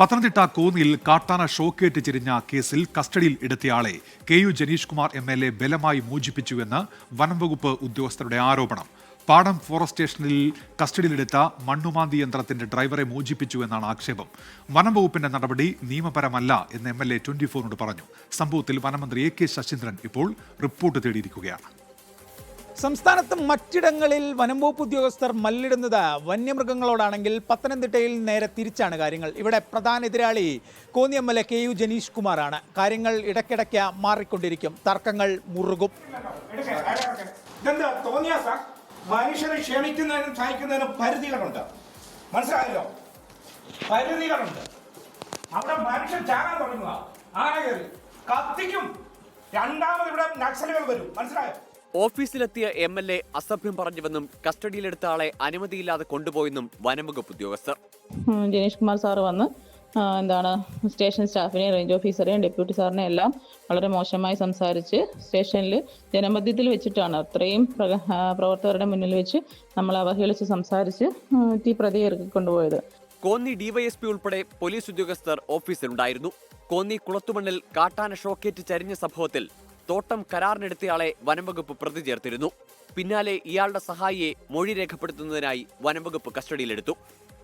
പത്തനംതിട്ട കോന്നിയിൽ കാട്ടാന ഷോക്കേറ്റ് ചെരിഞ്ഞ കേസിൽ കസ്റ്റഡിയിൽ എടുത്തയാളെ K U Janeesh Kumar M L A ബലമായി മോചിപ്പിച്ചുവെന്ന് വനംവകുപ്പ് ഉദ്യോഗസ്ഥരുടെ ആരോപണം. പാടം ഫോറസ്റ്റ് സ്റ്റേഷനിൽ കസ്റ്റഡിയിലെടുത്ത മണ്ണുമാന്തി യന്ത്രത്തിന്റെ ഡ്രൈവറെ മോചിപ്പിച്ചുവെന്നാണ് ആക്ഷേപം. വനംവകുപ്പിന്റെ നടപടി നിയമപരമല്ല എന്ന് എം എൽ എ ട്വന്റി ഫോറിനോട് പറഞ്ഞു. സംഭവത്തിൽ വനമന്ത്രി എ കെ ശശീന്ദ്രൻ ഇപ്പോൾ റിപ്പോർട്ട് തേടിയിരിക്കുകയാണ്. സംസ്ഥാനത്ത് മറ്റിടങ്ങളിൽ വനംവകുപ്പ് ഉദ്യോഗസ്ഥർ മല്ലിടുന്നത് വന്യമൃഗങ്ങളോടാണെങ്കിൽ പത്തനംതിട്ടയിൽ നേരെ തിരിച്ചാണ് കാര്യങ്ങൾ. ഇവിടെ പ്രധാന എതിരാളി Konni M L A K U Janeesh കുമാറാണ്. കാര്യങ്ങൾ ഇടയ്ക്കിടയ്ക്ക് മാറിക്കൊണ്ടിരിക്കും. തർക്കങ്ങൾ മുറുകും. മനുഷ്യനെ ക്ഷമിക്കുന്നതിനും സഹിക്കുന്നതിനും പരിധികളുണ്ട്. മനസ്സിലായല്ലോ? പരിധികളുണ്ട്. അവിടെ മനുഷ്യൻ ചാകാൻ തുടങ്ങുക. ആന കയറി. കത്തിക്കും. രണ്ടാമത് ഇവിടെ നക്സലുകൾ വരും. മനസ്സിലായോ? ഓഫീസിലെത്തിയ എം എൽ എ അസഭ്യം പറഞ്ഞുവെന്നും കസ്റ്റഡിയിലെടുത്ത ആളെ അനുമതിയില്ലാതെ കൊണ്ടുപോയെന്നും വനംവകുപ്പ് ഉദ്യോഗസ്ഥർ. ഉം, ജനീഷ് കുമാർ സാറ് വന്ന് എന്താണ് സ്റ്റേഷൻ സ്റ്റാഫിനെയും റേഞ്ച് ഓഫീസറെയും ഡെപ്യൂട്ടി സാറിനെ എല്ലാം വളരെ മോശമായി സംസാരിച്ച് സ്റ്റേഷനിൽ ജനമധ്യത്തിൽ വെച്ചിട്ടാണ് അത്രയും പ്ര- പ്രവർത്തകരുടെ മുന്നിൽ വെച്ച് നമ്മൾ അവഹേളിച്ച് സംസാരിച്ച് തീ പ്രതി പ്രതിയെ ഇറക്കി കൊണ്ടുപോയത്. കോന്നി ഡിവൈഎസ്പി ഉൾപ്പെടെ പോലീസ് ഉദ്യോഗസ്ഥർ ഓഫീസിലുണ്ടായിരുന്നു. കോന്നി കുളത്തുമണ്ണിൽ കാട്ടാന ഷോക്കേറ്റ് ചരിഞ്ഞ സംഭവത്തിൽ തോട്ടം കരാറിനെടുത്തയാളെ വനംവകുപ്പ് പ്രതി ചേർത്തിരുന്നു. പിന്നാലെ ഇയാളുടെ സഹായിയെ മൊഴി രേഖപ്പെടുത്തുന്നതിനായി വനംവകുപ്പ് കസ്റ്റഡിയിലെടുത്തു.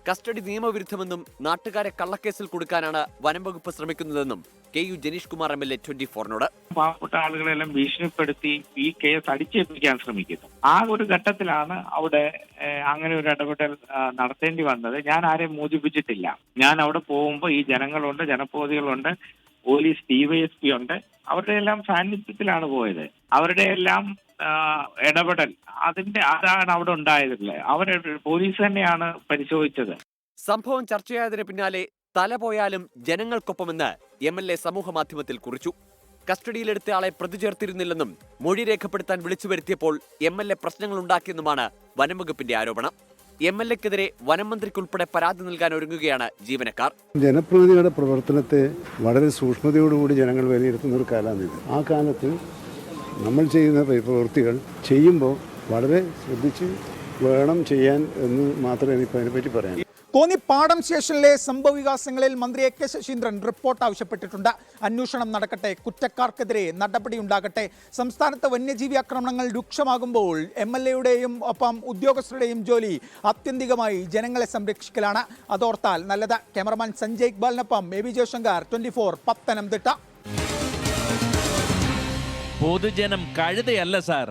കസ്റ്റഡി നിയമവിരുദ്ധമെന്നും നാട്ടുകാരെ കള്ളക്കേസിൽ കൊടുക്കാനാണ് വനംവകുപ്പ് ശ്രമിക്കുന്നതെന്നും K U Janeesh Kumar M L A twenty ഫോറിനോട് പാവപ്പെട്ട ആളുകളെല്ലാം ഭീഷണിപ്പെടുത്തി ഈ കേസ് അടിച്ചേൽപ്പിക്കാൻ ശ്രമിക്കുന്നു. ആ ഒരു ഘട്ടത്തിലാണ് അവിടെ അങ്ങനെ ഒരു ഇടപെടൽ നടത്തേണ്ടി വന്നത്. ഞാൻ ആരെയും മോചിപ്പിച്ചിട്ടില്ല. ഞാൻ അവിടെ പോകുമ്പോൾ ഈ ജനങ്ങളുണ്ട് ജനപ്രതിനിധികളുണ്ട്. പോലീസ് ഡിവൈഎസ്പി ഉണ്ട്. അവരുടെ എല്ലാം സാന്നിധ്യത്തിലാണ് പോയത്. അവരുടെ എല്ലാം ഇടപെടൽ അതിന്റെ അതാണ് അവിടെ ഉണ്ടായതില്ലേ അവരെ പോലീസ് തന്നെയാണ് പരിശോധിച്ചത്. സംഭവം ചർച്ചയായതിന് പിന്നാലെ തല പോയാലും ജനങ്ങൾക്കൊപ്പമെന്ന് എം എൽ എ സമൂഹ മാധ്യമത്തിൽ കുറിച്ചു. കസ്റ്റഡിയിലെടുത്ത ആളെ പ്രതി ചേർത്തിരുന്നില്ലെന്നും മൊഴി രേഖപ്പെടുത്താൻ വിളിച്ചു വരുത്തിയപ്പോൾ എം എൽ എ പ്രശ്നങ്ങളുണ്ടാക്കിയെന്നുമാണ് വനംവകുപ്പിന്റെ ആരോപണം. എം എൽ എക്കെതിരെ വനം മന്ത്രിക്കുൾപ്പെടെ പരാതി നൽകാൻ ഒരുങ്ങുകയാണ് ജീവനക്കാർ. ജനപ്രതിനിധിയുടെ പ്രവർത്തനത്തെ വളരെ സൂക്ഷ്മതയോടുകൂടി ജനങ്ങൾ വിലയിരുത്തുന്ന ഒരു കാലമാണ് ആ കാലത്ത് നമ്മൾ ചെയ്യുന്ന പ്രവൃത്തികൾ ചെയ്യുമ്പോൾ വളരെ ശ്രദ്ധിച്ച് വേണം ചെയ്യാൻ എന്ന് മാത്രമേ എനിക്ക് അതിനെപ്പറ്റി പറയാൻ കോന്നി പാടം സ്റ്റേഷനിലെ സംഭവവികാസങ്ങളിൽ മന്ത്രി എ കെ ശശീന്ദ്രൻ റിപ്പോർട്ട് ആവശ്യപ്പെട്ടിട്ടുണ്ട്. അന്വേഷണം നടക്കട്ടെ കുറ്റക്കാർക്കെതിരെ നടപടി ഉണ്ടാകട്ടെ. സംസ്ഥാനത്ത് വന്യജീവി ആക്രമണങ്ങൾ രൂക്ഷമാകുമ്പോൾ എം എൽ എയുടെയും ഒപ്പം ഉദ്യോഗസ്ഥരുടെയും ജോലി ആത്യന്തികമായി ജനങ്ങളെ സംരക്ഷിക്കലാണ്. അതോർത്താൽ നല്ലത്. Cameraman Sanjay ഇക്ബാലിനൊപ്പം A V Jayashankar twenty four Pathanamthitta. പൊതുജനം കഴുതയല്ല സാർ.